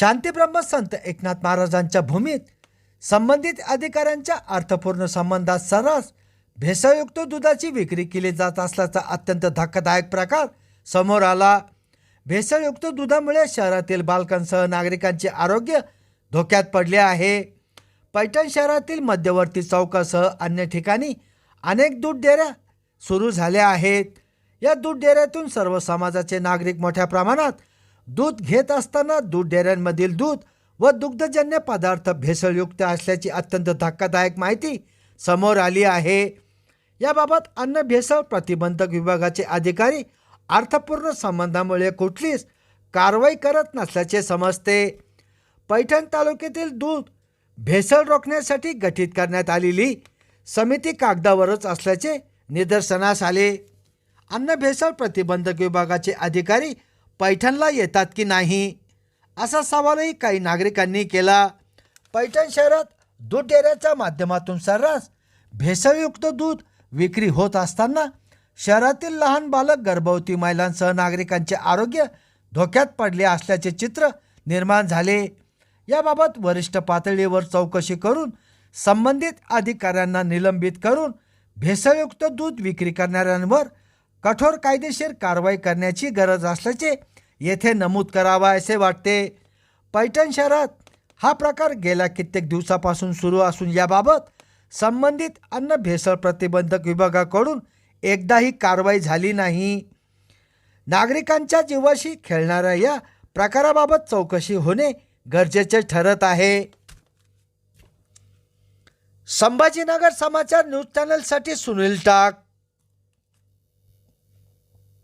शांतीब्रह्म संत एकनाथ महाराजांच्या भूमीत संबंधित अधिकाऱ्यांच्या अर्थपूर्ण संबंधात सर्रास भेसळयुक्त दुधाची विक्री केली जात असल्याचा अत्यंत धक्कादायक प्रकार समोर आला. भेसळयुक्त दुधामुळे शहरातील बालकांसह नागरिकांचे आरोग्य धोक्यात पडले आहे. पैठण शहरातील मध्यवर्ती चौकासह अन्य ठिकाणी अनेक दूध डेऱ्या सुरू झाल्या आहेत. या दूध डेऱ्यातून सर्व समाजाचे नागरिक मोठ्या प्रमाणात दूध घेत असताना दूध डेऱ्यांमधील दूध व दुग्धजन्य पदार्थ भेसळयुक्त असल्याची अत्यंत धक्कादायक माहिती समोर आली आहे. याबाबत अन्न भेसळ प्रतिबंधक विभागाचे अधिकारी अर्थपूर्ण संबंधामुळे कुठलीच कारवाई करत नसल्याचे समजते. पैठण तालुक्यातील दूध भेसळ रोखण्यासाठी गठीत करण्यात आलेली समिती कागदावरच असल्याचे निदर्शनास आले. अन्न भेसळ प्रतिबंधक विभागाचे अधिकारी पैठणला येतात की नाही? असा सवालही काही नागरिकांनी केला. पैठण शहरात दूध डेऱ्याच्या माध्यमातून सर्रास भेसळयुक्त दूध विक्री होत असताना शहरातील लहान बालक गर्भवती महिलांसह नागरिकांचे आरोग्य धोक्यात पडले असल्याचे चित्र निर्माण झाले. याबाबत वरिष्ठ पातळीवर चौकशी करून संबंधित अधिकाऱ्यांना निलंबित करून भेसळयुक्त दूध विक्री करणाऱ्यांवर कठोर कायदेशीर कारवाई करण्याची गरज असल्याचे येथे नमूद करावा असे वाटते. पैठण शहरात हा प्रकार गेल्या कित्येक दिवसापासून सुरू असून याबाबत संबंधित अन्न भेसळ प्रतिबंधक विभागाकडून एकदाही कारवाई झाली नाही. नागरिकांच्या जीवाशी खेळणाऱ्या या प्रकाराबाबत चौकशी होणे गरजेचे ठरत आहे. संभाजीनगर समाचार न्यूज चॅनलसाठी सुनील टाक.